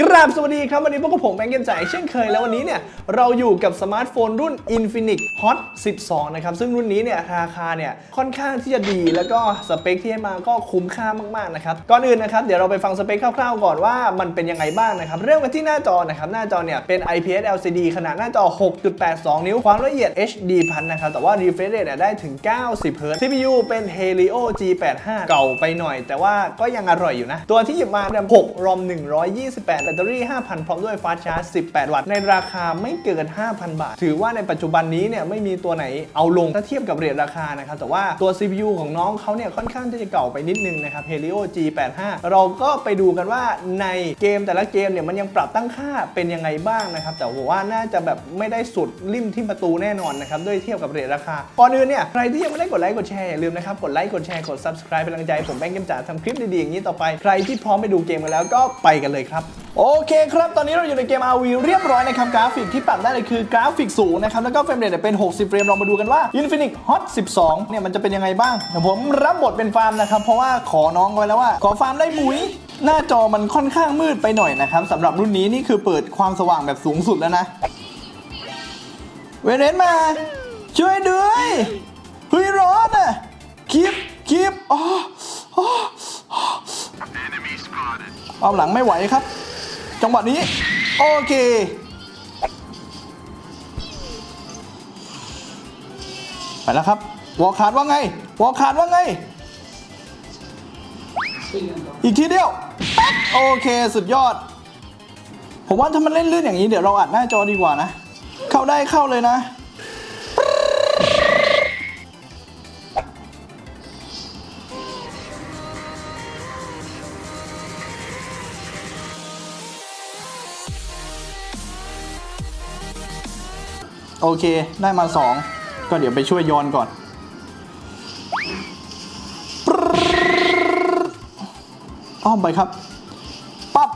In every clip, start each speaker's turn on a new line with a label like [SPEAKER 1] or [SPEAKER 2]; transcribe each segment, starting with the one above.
[SPEAKER 1] กราบสวัสดีครับ วันนี้พวกผมแบงค์เกมจ่ายเช่นเคยแล้ววันนี้เนี่ย เราอยู่กับสมาร์ทโฟนรุ่น Infinix Hot 12 นะครับ ซึ่งรุ่นนี้เนี่ย ราคาเนี่ย ค่อนข้างที่จะดีแล้วก็สเปคที่ให้มาก็คุ้มค่ามาก ๆ นะครับ ก่อนอื่นนะครับ เดี๋ยวเราไปฟังสเปคคร่าว ๆ ก่อนว่ามันเป็นยังไงบ้างนะครับ เริ่มกันที่หน้าจอนะครับ หน้าจอเนี่ย เป็น IPS LCD ขนาดหน้าจอ 6.82 นิ้วความละเอียด HD พันนะครับแต่ว่า refresh rate เนี่ยได้ถึง 90 Hz CPU เป็น Helio G85 เก่าไปหน่อย แต่ว่าก็ยังอร่อยอยู่นะตัวที่หยิบมาเนี่ย6 ROM 128ตเตอรี่ 5,000 พร้อมด้วยฟาสชาร์จ 18 วัตต์ ในราคาไม่เกิน 5,000 บาท ถือว่าในปัจจุบันนี้เนี่ยไม่มีตัวไหนเอาลงถ้าเทียบกับเรทราคานะครับ แต่ว่าตัว CPU ของน้องเขาเนี่ยค่อนข้างที่จะเก่าไปนิดนึงนะครับ Helio G85 เราก็ไปดูกันว่าในเกมแต่ละเกมเนี่ยมันยังปรับตั้งค่าเป็นยังไงบ้างนะครับ แต่ผมว่าน่าจะแบบไม่ได้สุดริมที่ประตูแน่นอนนะครับด้วยเทียบกับเรทราคา ก่อนอื่นเนี่ยใครที่ยังไม่ได้กดไลค์กดแชร์อย่าลืมนะครับกดไลค์กดแชร์กด subscribe เป็นกำลังใจผมแบงค์เกมจ๋าทำคลิปดีๆอย่างนี้ต่อไปใครที่พร้อมไปดูเกมกันแล้วก็ไปกันเลยครับโอเคครับ ตอนนี้เราอยู่ในเกม RV เรียบร้อยนะครับ กราฟิกที่ปรับได้เลยคือกราฟิกสูงนะครับ แล้วก็เฟรมเรทเนี่ยเป็น 60 เฟรมลองมาดูกันว่า Infinix Hot 12 เนี่ย มันจะเป็นยังไงบ้าง ผมรับบทเป็นฟาร์มนะครับ เพราะว่าขอน้องไว้แล้วว่า ขอฟาร์มได้หมุยหน้าจอมันค่อนข้างมืดไปหน่อยนะครับสำหรับรุ่นนี้นี่คือเปิดความสว่างแบบสูงสุดแล้วนะเวเรนมา ช่วยด้วยเฮ้ยร้อนอะคลิปคลิปอ๋ออ๋อเอาหลังไม่ไหวครับ จังหวะนี้ โอเค ไปแล้วครับ วอลคาดว่าไง วอลคาดว่าไง อีกทีเดียว โอเค สุดยอด ผมว่าถ้ามันเล่นลื่นอย่างนี้เดี๋ยวเราอัดหน้าจอดีกว่านะ เข้าได้เข้าเลยนะ โอเค ได้มา 2 ก็เดี๋ยวไปช่วยโยนก่อน อ้อมไปครับ ปั๊บ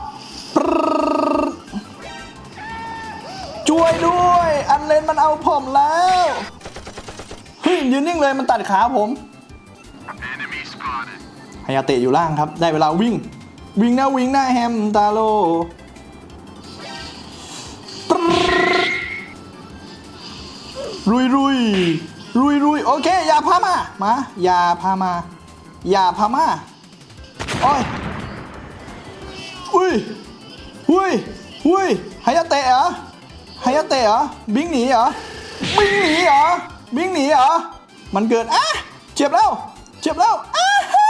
[SPEAKER 1] ช่วยด้วย อันเลนมันเอาผมแล้ว เฮ้ย ยืนนิ่งเลยมันตัดขาผมฮายาเตะอยู่ล่างครับ ได้เวลาวิ่ง วิ่งหน้าวิ่งหน้าแฮมตาโล รุยรุยรุยรุยโอเคอย่าพามา มาอย่าพามาอย่าพามาโอ้ยอุ้ยอุ้ยอุ้ยฮายาเตะเหรอฮายาเตะเหรอบิงหนีเหรอบิงหนีเหรอบิงหนีเหรอมันเกิดอะเจ็บแล้วเจ็บแล้วอะฮะ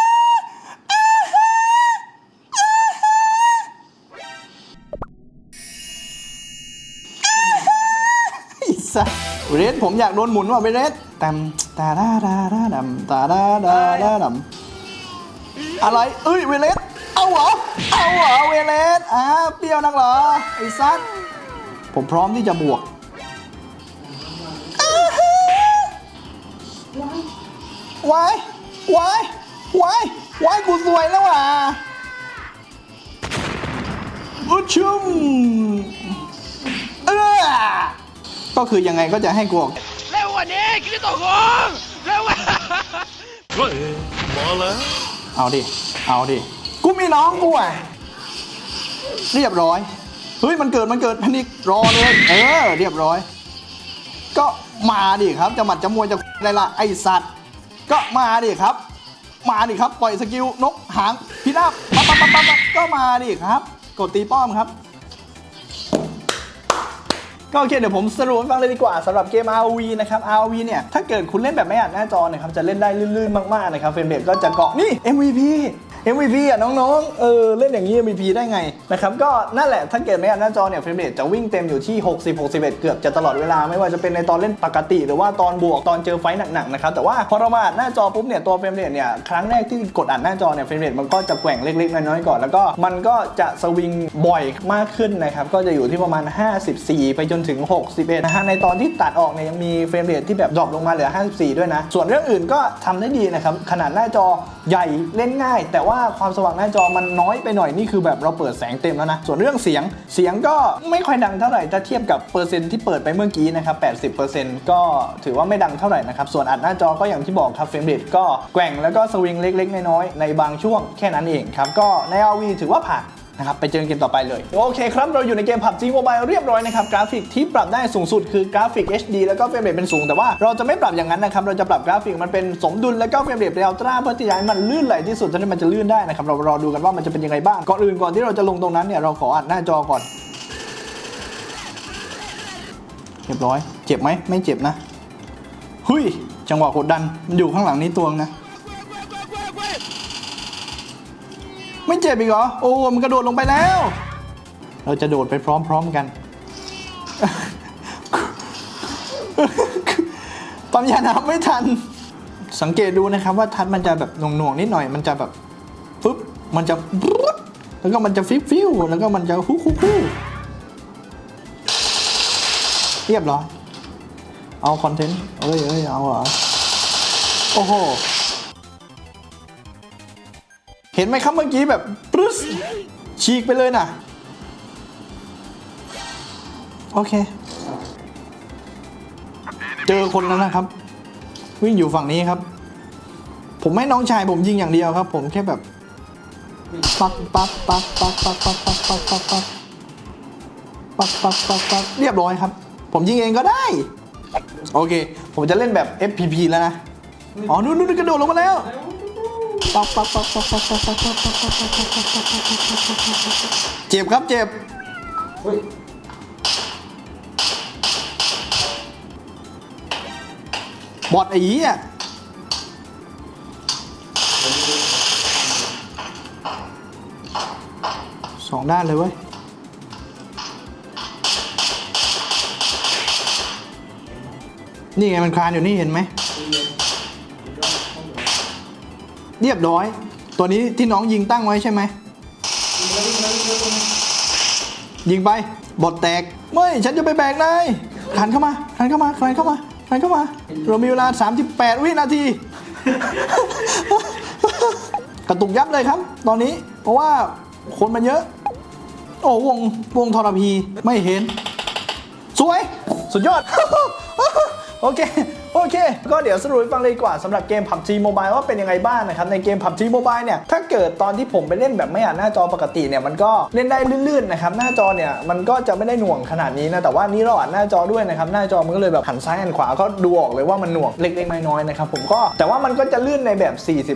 [SPEAKER 1] อะฮะอะฮะไอ้สัสเว เรสผมอยากโดนหมุนว่ะเวเรสตำตาดาดาดาดำตาดาดาดาดำอะไรเอ้ยเวเลสเอาเหรอเอาเหรอเวเลสอ่าเปรี้ยวนักเหรอไอ้ซัดผมพร้อมที่จะบวกวายวายวายวายกูสวยแล้วว่ะอุชุมเออ ก็คือยังไงก็จะให้กูออก
[SPEAKER 2] เร็วกว่านี้คิริโตะกงเร็วกว่า
[SPEAKER 3] เฮ้ยมาแล้ว
[SPEAKER 1] เอาดิ เอาดิ กูมีน้องกูอะเรียบร้อย เฮ้ยมันเกิดมันเกิดพนิกรอเลย เออ เรียบร้อย ก็มาดิครับจะหมัดจะมวยจะอะไรล่ะไอสัตว์ ก็มาดิครับ มาดิครับปล่อยสกิลนกหางพิราบปั๊บปั๊บปั๊บปั๊บก็มาดิครับ กดตีป้อมครับ ก็โอเคเดี๋ยวผมสรุปให้ฟังเลยดีกว่าสำหรับเกม ROV นะครับ ROV เนี่ยถ้าเกิดคุณเล่นแบบไม่อัดหน้าจอนะครับจะเล่นได้ลื่นๆมากๆนะครับเฟรมเรทก็จะเกาะนี่ MVP MVP อะน้องๆ เออเล่นอย่างนี้ MVP ได้ไงนะครับก็นั่นแหละถ้าเกิดไม่อัดหน้าจอเนี่ยเฟรมเรทจะวิ่งเต็มอยู่ที่ 60 61 เกือบจะตลอดเวลาไม่ว่าจะเป็นในตอนเล่นปกติ หรือว่าตอนบวกตอนเจอไฟท์หนักๆนะครับแต่ว่าพอเรามาดหน้าจอปุ๊บเนี่ยตัวเฟรมเรทเนี่ยครั้งแรกที่กดอัดหน้าจอเนี่ยเฟรมเรทมันก็จะแกว่งเล็กๆน้อยๆก่อนแล้วก็มันก็จะสวิงบ่อยมากขึ้นนะครับก็จะอยู่ที่ประมาณ 54 ไปจนถึง 61 นะฮะในตอนที่ตัดออกเนี่ยยังมีเฟรมเรทที่แบบดรอปลงมาเหลือ 54 ด้วยนะส่วนเรื่องอื่นก็ทำได้ดีนะครับขนาดหน้าจอใหญ่เล่นง่าย แต่ว่าความสว่างหน้าจอมันน้อยไปหน่อยนี่คือแบบเราเปิดแสงเต็มแล้วนะ ส่วนเรื่องเสียงเสียงก็ไม่ค่อยดังเท่าไหร่ถ้าเทียบกับเปอร์เซ็นต์ที่เปิดไปเมื่อกี้นะครับ 80%ก็ถือว่าไม่ดังเท่าไหร่นะครับ ส่วนอัดหน้าจอก็อย่างที่บอกครับเฟรมเรทก็แกว่งแล้วก็สวิงเล็กๆน้อยๆในบางช่วงแค่นั้นเองครับก็ใน RV ถือว่าผ่าน นะครับไปเจอกันเกมต่อไปเลย โอเคครับ เราอยู่ในเกม PUBG Mobile เรียบร้อยนะครับ กราฟิกที่ปรับได้สูงสุดคือกราฟิก HD แล้วก็เฟรมเรทเป็นสูง แต่ว่าเราจะไม่ปรับอย่างนั้นนะครับ เราจะปรับกราฟิกมันเป็นสมดุลแล้วก็เฟรมเรทเป็นอัลตราเพื่อที่จะให้มันลื่นไหลที่สุดเท่าที่มันจะลื่นได้นะครับเรารอดูกันว่ามันจะเป็นยังไงบ้างก่อนอื่นก่อนที่เราจะลงตรงนั้นเนี่ยเราขออัดหน้าจอก่อนเรียบร้อย เจ็บไหมไม่เจ็บนะเฮ้ยจังหวะกดดันมันอยู่ข้างหลังนี้ตัวงนะ ไม่เจ็บอีกเหรอ โอ้ มันกระโดดลงไปแล้ว เราจะโดดไปพร้อมๆกัน ปั๊มยาน้ำไม่ทัน สังเกตดูนะครับว่าทัดมันจะแบบหน่วงๆนิดหน่อย มันจะแบบฟึบมันจะแล้วก็มันจะฟิวฟิวแล้วก็มันจะฮุกฮุกฮุกเรียบร้อย เอาคอนเทนต์เอ้ยเอ้ยเอาเหรอ โอ้โห เห็นไหมครับเมื่อกี้แบบปรึ๊สฉีกไปเลยน่ะโอเค เจอคนแล้วนะครับ วิ่งอยู่ฝั่งนี้ครับ ผมให้น้องชายผมยิงอย่างเดียวครับ ผมแค่แบบปักปักปักปักปักปักปักปักปักปักปักปักปักปักเรียบร้อยครับ ผมยิงเองก็ได้ โอเค ผมจะเล่นแบบ FPP แล้วนะ อ๋อ นู่นนู่นกระโดดลงมาแล้ว ปักปักปักปักปักปักปักปักปักปักปักปักปักปักปักปักเจ็บครับเจ็บบอดไอ้ยี่อะสองด้านเลยเว้ยนี่ไงมันคลานอยู่นี่เห็นไหม เรียบร้อย ตัวนี้ที่น้องยิงตั้งไว้ใช่ไหม ยิงไป บอดแตก ไม่ฉันจะไปแบกนายทันเข้ามาทันเข้ามาทันเข้ามาทันเข้ามา เรามีเวลา 38 วินาที กระตุกยับเลยครับ ตอนนี้ เพราะว่าคนมันเยอะ โอ้วงวงทรพีไม่เห็น สวย สุดยอด โอเค โอเค ก็เดี๋ยวสรุปให้ฟังเลยดีกว่าสำหรับเกม PUBG Mobile ว่าเป็นยังไงบ้างนะครับ ในเกม PUBG Mobile เนี่ย ถ้าเกิดตอนที่ผมไปเล่นแบบไม่อ่านหน้าจอปกติเนี่ย มันก็เล่นได้ลื่นๆนะครับ หน้าจอเนี่ย มันก็จะไม่ได้หน่วงขนาดนี้นะ แต่ว่านี่เราอ่านหน้าจอด้วยนะครับ หน้าจอมันก็เลยแบบหันซ้ายหันขวา ก็ดูออกเลยว่ามันหน่วงเล็กๆน้อยๆนะครับ ผมก็ แต่ว่ามันก็จะลื่นในแบบ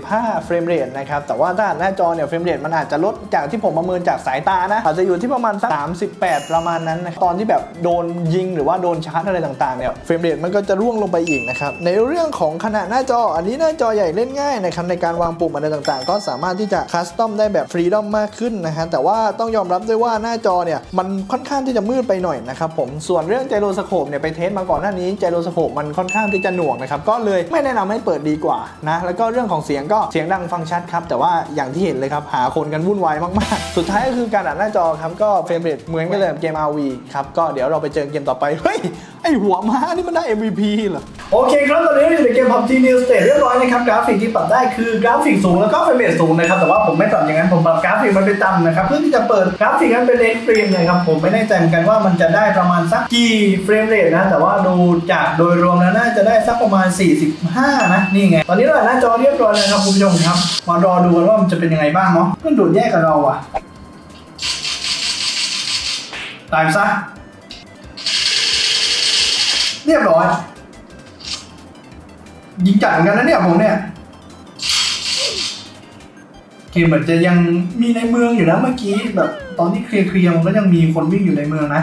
[SPEAKER 1] 45 เฟรมเรทนะครับ แต่ว่าถ้าอ่านหน้าจอเนี่ย เฟรมเรทมันอาจจะลดจากที่ผมประเมินจากสายตานะ อาจจะอยู่ที่ประมาณสัก38 ประมาณนั้นนะตอนที่แบบโดนยิงหรือว่าโดนชาร์จอะไรต่างๆเนี่ยเฟรมเรทมันก็จะร่วงลงไปอีกนะครับในเรื่องของขนาดหน้าจอ อันนี้หน้าจอใหญ่เล่นง่ายนะครับในการวางปุ่มอะไรต่างๆ ก็สามารถที่จะคัสตอมได้แบบฟรีดอมมากขึ้นนะฮะแต่ว่าต้องยอมรับด้วยว่าหน้าจอเนี่ยมันค่อนข้างที่จะมืดไปหน่อยนะครับผมส่วนเรื่องไจโรสโคปเนี่ยไปเทสมาก่อนหน้านี้ไจโรสโคปมันค่อนข้างที่จะหน่วงนะครับก็เลยไม่แนะนำให้เปิดดีกว่านะแล้วก็เรื่องของเสียงก็เสียงดังฟังชัดครับแต่ว่าอย่างที่เห็นเลยครับหาคนกันวุ่นวายมากๆ สุดท้ายก็คือการอ่านหน้าจอครับก็เฟรมเรทเหมือนกันเลยกับเกม RV ครับก็เดี๋ยวเราไปเจอเกมต่อไปเฮ้ยไอหัวม้านี่มันได้ MVP เหรอโอเคครับตอนนี้อยู่ในเกม PUBG New State เรียบร้อยนะครับกราฟิกที่ปรับได้คือกราฟิกสูงแล้วก็เฟรมเรทสูงนะครับแต่ว่าผมไม่ปรับอย่างนั้นผมปรับกราฟิกมันเป็นต่ำนะครับเพื่อที่จะเปิดกราฟิกนั้นเป็นเอ็กซ์ตรีมนะครับผมไม่แน่ใจเหมือนกันว่ามันจะได้ประมาณสักกี่เฟรมเรทนะแต่ว่าดูจากโดยรวมแล้วน่าจะได้สักประมาณ 45 นะนี่ไง ตอนนี้เราหน้าจอเรียบร้อยแล้วครับคุณผู้ชมครับมารอดูกันว่ามันจะเป็นยังไงบ้างเนาะเพื่อนโดดแยกกับเราอะตายซะเรียบร้อย ยิงจัดเหมือนกันนะเนี่ยผมเนี่ยเกมเหมือนจะยังมีในเมืองอยู่นะเมื่อกี้แบบตอนที่เคลียร์เคลียร์มันก็ยังมีคนวิ่งอยู่ในเมืองนะ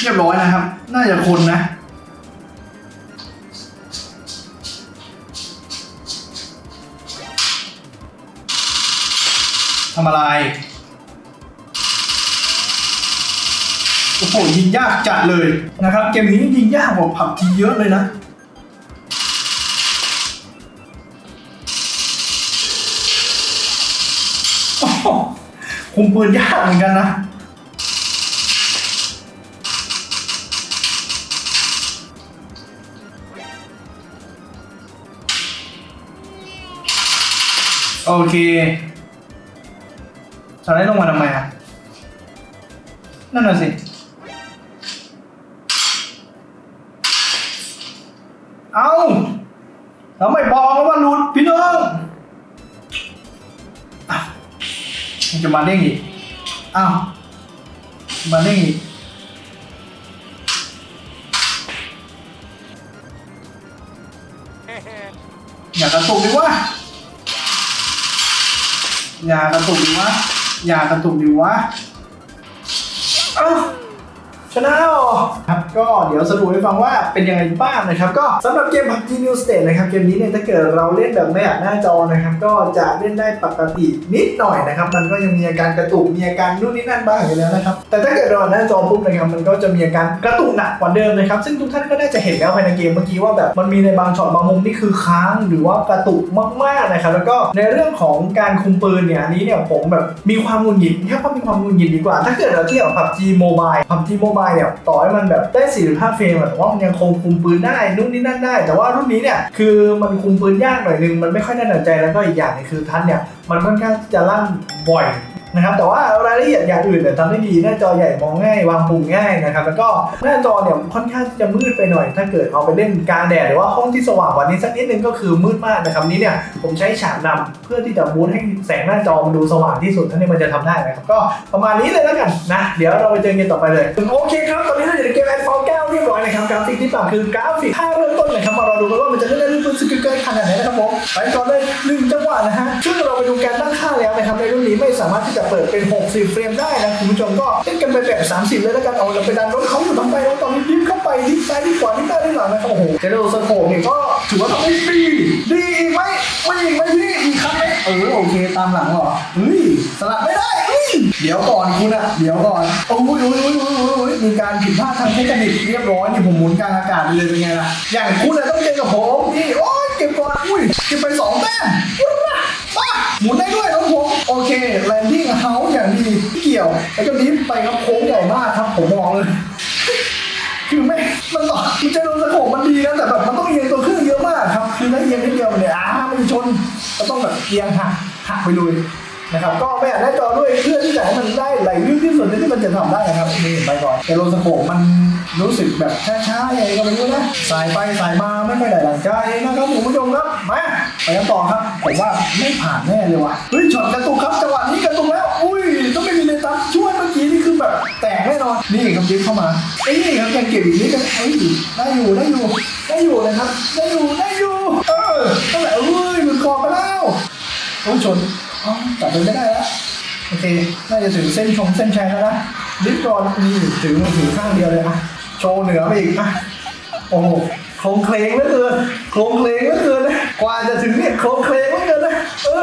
[SPEAKER 1] เรียบร้อยนะครับ น่าจะคนนะทำอะไร โอ้โหยิงยากจัดเลยนะครับ เกมนี้ยิงยากกว่าผับทีเยอะเลยนะโอ้โหคุมปืนยากเหมือนกันนะโอเคสไลด์ลงมาทำไมอะ นั่นน่ะสิ จะมาเด้งอีก อ้าว มาเด้งอีก อย่ากระตุกดิวะ อย่ากระตุกดิวะ อย่ากระตุกดิวะ อ้าว นะหรอครับก็เดี๋ยวสรุปให้ฟังว่าเป็นยังไงบ้างนะครับ ก็สำหรับเกม PUBG New State นะครับเกมนี้เนี่ยถ้าเกิดเราเล่นแบบไม่อัดหน้าจอนะครับ ก็จะเล่นได้ปกตินิดหน่อยนะครับ มันก็ยังมีอาการกระตุกมีอาการนู่นนี่นั่นบ้างอยู่แล้วนะครับ แต่ถ้าเกิดเราอัดหน้าจอปุ๊บนะครับมันก็จะมีอาการกระตุกหนักกว่าเดิมนะครับ ซึ่งทุกท่านก็น่าจะเห็นแล้วภายในเกมเมื่อกี้ว่าแบบมันมีในบางช็อตบางมุมนี่คือค้างหรือว่ากระตุกมากๆนะครับแล้วก็ในเรื่องของการคุมปืนเนี่ยอันนี้เนี่ยผมแบบมีความหงุดหงิดแค่ว่ามีความงุดหงิดดีกว่า ถ้าเกิดเราเทียบกับ PUBG Mobile PUBG Mobile เนี่ยต่อให้มันแบบได้45เฟรมแต่ว่ามันยังคงคุมปืนได้นู่นนี่นั่นได้ แต่ว่ารุ่นนี้เนี่ยคือมันคุมปืนยากหน่อยนึงมันไม่ค่อยแน่นอนใจแล้วก็อีกอย่างนึงคือทันเนี่ยมันค่อนข้างจะลั่นบ่อย นะครับแต่ว่ารายละเอียดอย่างอื่นเนี่ยทำได้ดีหน้าจอใหญ่มองง่ายวางปุ่มง่ายนะครับแล้วก็หน้าจอเนี่ยค่อนข้างจะมืดไปหน่อย ถ้าเกิดเอาไปเล่นกลางแดดหรือว่าห้องที่สว่างกว่านี้สักนิดนึงก็คือมืดมากนะครับนี้เนี่ยผมใช้ฉากดำเพื่อที่จะบูทให้แสงหน้าจอมันดูสว่างที่สุดเท่านี้มันจะทำได้นะครับก็ประมาณนี้เลยแล้วกันนะเดี๋ยวเราไปเจอกันต่อไปเลยโอเคครับตอนนี้เราอยู่ในเกมแอดฟ ร์แก้วเรียบร้อยนะครับกราฟิกที่ต่างคือกราฟิกค่าเริ่มต้นนะครับมารอดูกันว่ามันจะเล่นได้ลื่นสกิลเกินขนาดไหนนะครับผมไปก่อนเลยหนึ่งจังหวะนะฮะซึ่งเราไปดูการตั้งค่าแล้วนะครับในรุ่นนี้ไม่สามารถที่จะเปิดเป็น 60 เฟรมได้นะคุณผู้ชมก็เล่นกันไปแบบ 30 เลยแล้วกันเอาเราไปดันรถเขาอยู่ทำไปแล้วตอนนี้ดิฟเข้าไปดิฟซ้ายดิฟขวาดิฟหน้าดิฟหลังนะครับโอ้โหเจโรสโคปเนี่ยก็ถือว่าทำได้ดีดีอีกไหมไม่อีกไหมพี่อีกครั้งไหมเออโอเคตามหลังเหรอเฮ้ยสลับไม่ได้ เดี๋ยวก่อนคุณอะเดี๋ยวก่อนโอ้ยโอ้ยโอ้ยโอ้ยโอ้ยโอ้ยมีการผิดพลาดทางเทคนิคเรียบร้อยนี่ผมหมุนกลางอากาศไปเลยเป็นไงล่ะ อย่างคุณอะต้องเจอกับผมนี่โอ้ยเก็บก่อนอุ้ยเก็บไปสองแต้มยุ่งนะป้าหมุนได้ด้วยครับผมโอเคแลนดิ้งเฮาส์อย่างดีเกี่ยวแล้วก็ดิฟไปครับโค้งใหญ่มากครับผมมองเลยคือไม่มันต่อมันจะโดนสะโขมันดีนะแต่แบบมันต้องเอียงตัวเครื่องเยอะมากครับ คือถ้าเอียงนิดเดียวเนี่ยอ้ามันชนก็ต้องแบบเอียงหักหักไปเลย นะครับก็ไม่อยากหน้าจอด้วยเพื่อที่จะให้มันได้ไหลลื่นที่สุดที่มันจะทำได้นะครับนี่ไปก่อนแต่โลสโคปมันรู้สึกแบบช้าๆยังไงก็ไม่รู้นะสายไปสายมาไม่ค่อยได้ดังใจนะครับคุณผู้ชมครับมาไปกันต่อครับผมว่าไม่ผ่านแน่เลยว่ะเฮ้ยช็อตกระตุกครับจังหวะนี้กระตุกแล้วอุ้ยต้องไม่มีเลตัสช่วยเมื่อกี้นี่คือแบบแตกแน่นอนนี่ครับยิงเข้ามาเอ้ยนี่ครับยังเก็บอีกนิดนึงเอ้ยได้อยู่ได้อยู่ได้อยู่นะครับได้อยู่ได้อยู่เออตั้งแต่เอ้ยมันคอไปแล้วโอ้ชน อ๋อจับไปไม่ได้แล้วโอเค น่าจะถึงเส้นชงเส้นชัยแล้วนะลิฟต์ก่อนนี่ถึงถึงข้างเดียวเลยอะ โชว์เหนือไปอีกอะ โอ้โหโครงเคลงเหลือเกินโครงเคลงเหลือเกินนะกว่าจะถึงเนี่ยโครงเคลงเหลือเกินนะเออ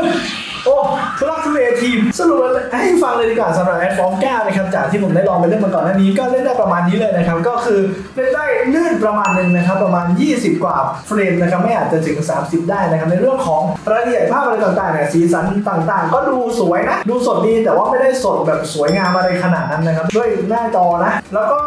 [SPEAKER 1] โอ้ทุลักทุเลทีมสรุปให้ฟังเลยดีกว่าสำหรับแอดฟอร์มก้านะครับจากที่ผมได้ลองไปเล่นมาก่อนหน้านี้ก็เล่นได้ประมาณนี้เลยนะครับ ก็คือเล่นได้ลื่นประมาณหนึ่งนะครับประมาณ 20 กว่าเฟรมนะครับไม่อาจจะถึง 30 ได้นะครับในเรื่องของรายละเอียดภาพอะไรต่างๆเนี่ยสีสันต่างๆ ก็ดูสวยนะดูสดดีแต่ว่าไม่ได้สดแบบสวยงามอะไรขนาดนั้นนะครับด้วยหน้าจอนะ แล้วก็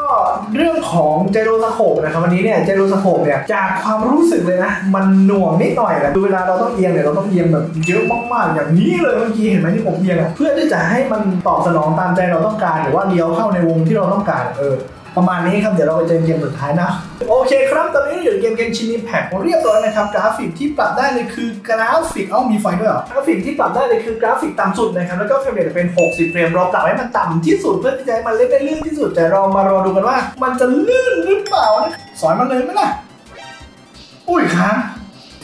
[SPEAKER 1] เรื่องของเจโรสโคปนะครับวันนี้เนี่ยเจโรสโคปเนี่ยจากความรู้สึกเลยนะ มันหน่วงนิดหน่อยแหละคือเวลาเราต้องเอียงเนี่ยเราต้องเอียงแบบเยอะมากๆอย่างนี้เลยเมื่อกี้เห็นไหมที่ผมเอียงอะเพื่อที่จะให้มันตอบสนองตามใจเราต้องการ หรือว่าเลี้ยวเข้าในวงที่เราต้องการเออประมาณนี้ครับ เดี๋ยวเราไปเจอเกมสุดท้ายนะ โอเคครับ ตอนนี้อยู่เกมเกมชินิแพ็กเรียบร้อยนะครับ กราฟิกที่ปรับได้เลยคือกราฟิกเอ้ามีไฟด้วยเหรอกราฟิกที่ปรับได้เลยคือกราฟิกต่ำสุดนะครับ แล้วก็เฟรมเรทเป็น 60 เฟรมเราปรับให้มันต่ำที่สุดเพื่อที่จะให้มันเล่นได้ลื่นที่สุดแต่เรามารอดูกันว่า มันจะลื่นหรือเปล่านะสอนมันเลยไหมล่ะอุ้ยค้าง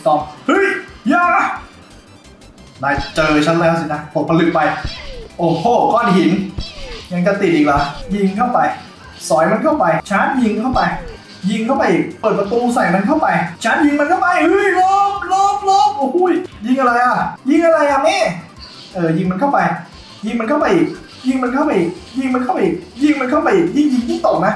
[SPEAKER 1] ตอบเฮ้ยอย่า นายเจอฉันแล้วสินะผมผลึกไป โอ้โห ก้อนหิน ยังจะติดอีกเหรอ ยิงเข้าไป สอยมันเข้าไป ชาร์จยิงเข้าไป ยิงเข้าไปอีก เปิดประตูใส่มันเข้าไป ชาร์จยิงมันเข้าไป เฮ้ยลบลบลบโอ้โหยยิงอะไรอะ ยิงอะไรอะแม่ เออ ยิงมันเข้าไป ยิงมันเข้าไปอีก ยิงมันเข้าไปอีก ยิงมันเข้าไปอีก ยิงมันเข้าไปอีก ยิงยิงยิงตกนะ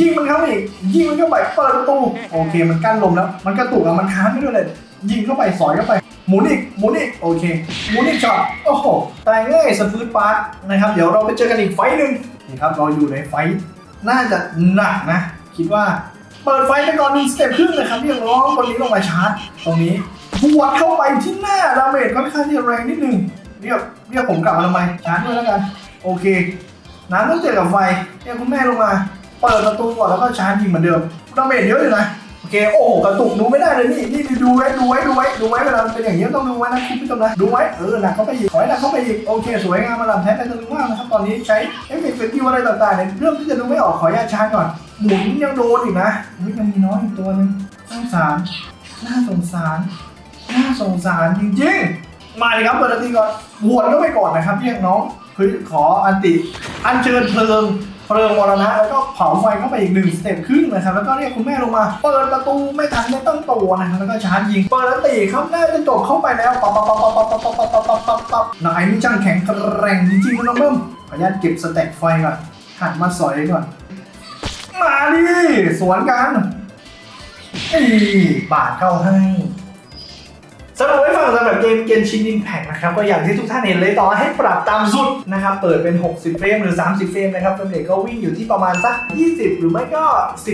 [SPEAKER 1] ยิงมันเข้าไปอีก ยิงมันเข้าไป เปิดประตู โอเค มันกั้นลมแล้ว มันกระตุกอะมันค้างไม่ด้วยเลย ยิงเข้าไป สอยเข้าไป หมุนอีกหมุนอีกโอเคหมุนอีกช็อตโอ้โหตายง่ายสปืดปาร์ตนะครับเดี๋ยวเราไปเจอกันอีกไฟหนึ่งนี่ครับเราอยู่ในไฟน่าจะหนักนะ คิดว่าเปิดไฟไปก่อนหนึ่งสเต็ปครึ่งนะครับเรียกร้องคนนี้ลงมาชาร์จ ตรงนี้บวดเข้าไปที่หน้าดาเมจค่อนข้างที่จะแรงนิดนึงเรียกเรียกผมกลับมาทำไมชาร์จด้วยแล้วกันโอเคน้ำต้องเจอกับไฟเรียกคุณแม่ลงมา เปิดประตูก่อนแล้วก็ชาร์จยิงเหมือนเดิมดาเมจเยอะอยู่นะ เคเคโอ้โหกระตุกดูไม่ได้เลยนี่นี่ดูไว้ดูไว้ดูไว้ดูไว้เวลามันเป็นอย่างนี้ต้องดูไว้นะคุณผู้ชมนะดูไว้เออหนักเข้าไปอีกขอให้หนักเข้าไปอีกโอเค สวยงามมาลำแท้แต่จะดูมากนะครับตอนนี้ใช้เอฟเฟกต์เป็นที่อะไรต่างๆเนี่ยเริ่มที่จะดูไม่ออกขออนุญาตชาก่อนหมุนยังโดนอีกนะเฮ้ยยังมีน้อยอีกตัวหนึงน่าสงสารน่าสงสารน่าสงสารจริงๆ มาเลยครับเปิดตีก่อนบวชก็ไปก่อนนะครับเรียกน้องเฮ้ยขออันติอันเชิญเพลิง เพลิงมรณะแล้วก็เผาไฟเข้าไปอีกหนึ่งสเต็ปครึ่งนะครับแล้วก็เรียกคุณแม่ลงมา เปิดประตูไม่ทันไม่ต้องตัวนะครับแล้วก็ชาร์จยิง เปิดอันติครับน่าจะจบเข้าไปแล้วปั๊บปั๊บปั๊บปั๊บปั๊บปั๊บปั๊บปั๊บปั๊บปั๊บนายนี่ช่างแข็งแกร่งจริงๆนะน้องเบิ้มขออนุญาตเก็บสเต็ปไฟก่อนหันมาสอยก่อนมาดิสวนกันอีบาดเข้าให้ สำหรับไว้ฟังสำหรับเกมเกนชินอิมแพกนะครับก็อย่างที่ทุกท่านเห็นเลยต่อให้ปรับตามสุดนะครับเปิดเป็น 60 เฟรมหรือ 30 เฟรมนะครับเฟรมเรทก็วิ่งอยู่ที่ประมาณสัก 20 หรือไม่ก็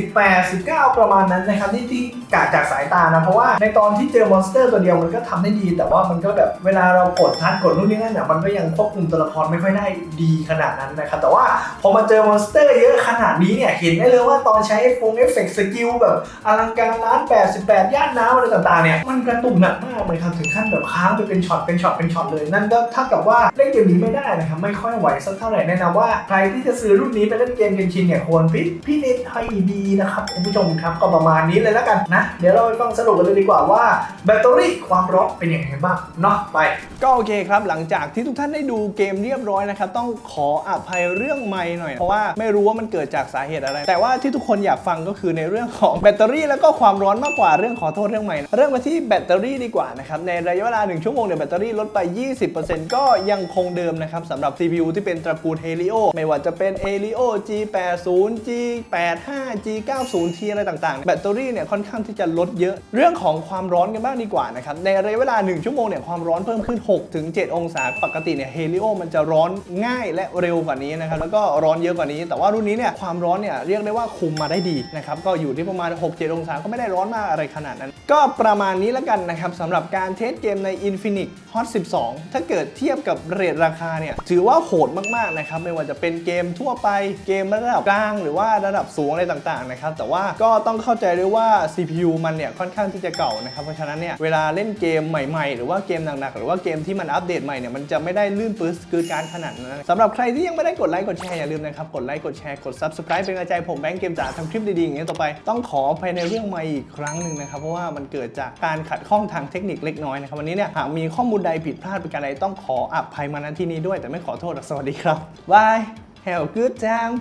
[SPEAKER 1] 18 19 ประมาณนั้นนะครับที่ที่กะจากสายตานะ เพราะว่าในตอนที่เจอมอนสเตอร์ตัวเดียวมันก็ทำได้ดี แต่ว่ามันก็แบบเวลาเรากดทัดกดนู่นนี่นั่นเนี่ยมันก็ยังควบคุมตัวละครไม่ค่อยได้ดีขนาดนั้นนะครับแต่ว่าพอมาเจอมอนสเตอร์เยอะขนาดนี้เนี่ยเห็นได้เลยว่าตอนใช้ฟงเอฟเฟกต์สกิลแบบอลังการล้าน88ย่านน้ำอะไรต่างๆเนี่ยมันกระตุกหนักมากเลยครับถึงขั้นแบบค้างไปเป็นช็อตเป็นช็อตเป็นช็อตเลย นั่นก็เท่ากับว่าเล่นเกมนี้ไม่ได้นะครับไม่ค่อยไหวสักเท่าไหร่แนะนำว่าใครที่จะซื้อรุ่นนี้ไปเล่นเกมเกนชินเนี่ยควรพิพินิจให้ดีนะครับคุณผู้ชมครับก็ประมาณนี้เลยแล้วกันนะ เดี๋ยวเราไปฟังสรุปกันเลยดีกว่าว่าแบตเตอรี่ความร้อนเป็นยังไงบ้างเนาะไป ก็โอเคครับ หลังจากที่ทุกท่านได้ดูเกมเรียบร้อยนะครับต้องขออภัยเรื่องไม้หน่อย เพราะว่าไม่รู้ว่ามันเกิดจากสาเหตุอะไร แต่ว่าที่ทุกคนอยากฟังก็คือในเรื่องของแบตเตอรี่แล้วก็ความร้อนมากกว่าเรื่องขอโทษเรื่องไม้เริ่มมาที่แบตเตอรี่ดีกว่านะครับในระยะเวลา 1 ชั่วโมงเนี่ยแบตเตอรี่ลดไป 20%ก็ยังคงเดิมนะครับสำหรับ CPU ที่เป็นตระกูล Helio ไม่ว่าจะเป็น Helio G80 G85 G90T อะไรต่างๆ แบตเตอรี่เนี่ยค่อนข้างที่จะลดเยอะ เรื่องของความร้อนกันบ้างดีกว่านะครับในระยะเวลา 1 ชั่วโมงเนี่ยความร้อนเพิ่มขึ้น 6-7 องศา ปกติเนี่ย Helio มันจะร้อนง่ายและเร็วกว่านี้นะครับแล้วก็ร้อนเยอะกว่านี้ แต่ว่ารุ่นนี้เนี่ยความร้อนเนี่ยเรียกได้ว่าคุมมาได้ดีนะครับก็อยู่ที่ประมาณ 6-7 องศาก็ไม่ได้ร้อนมากอะไรขนาดนั้น ก็ประมาณนี้แล้วกันนะครับสำหรับการเทสเกมใน Infinix Hot 12 ถ้าเกิดเทียบกับเรทราคาเนี่ย ถือว่าโหดมากๆนะครับ ไม่ว่าจะเป็นเกมทั่วไปเกมระดับกลาง หรือว่าระดับสูงอะไรต่างๆนะครับ แต่ว่าก็ต้องเข้าใจด้วยว่า CPU มันเนี่ยค่อนข้างที่จะเก่านะครับ เพราะฉะนั้นเนี่ยเวลาเล่นเกมใหม่ๆ หรือว่าเกมหนักๆหรือว่าเกมที่มันอัปเดตใหม่เนี่ยมันจะไม่ได้ลื่นปื๊ดคือการขนาดนั้นสำหรับใครที่ยังไม่ได้กดไลค์กดแชร์อย่าลืมนะครับกดไลค์กดแชร์กด subscribe เป็นกำลังใจผมแบงค์เกมจ๋าทำคลิปดีๆอย่างนี้ต่อไป ต้องขอภัยในเรื่องใหม่อีกครั้งหนึ่งนะครับเพราะว่ามันเกิดจากการขัดข้องทางเทคนิคเล็กน้อยนะครับวันนี้เนี่ยหากมีข้อมูลใดผิดพลาดเป็นการใดต้องขออภัยมาณที่นี้ด้วย แต่ไม่ขอโทษสวัสดีครับบาย Have a good time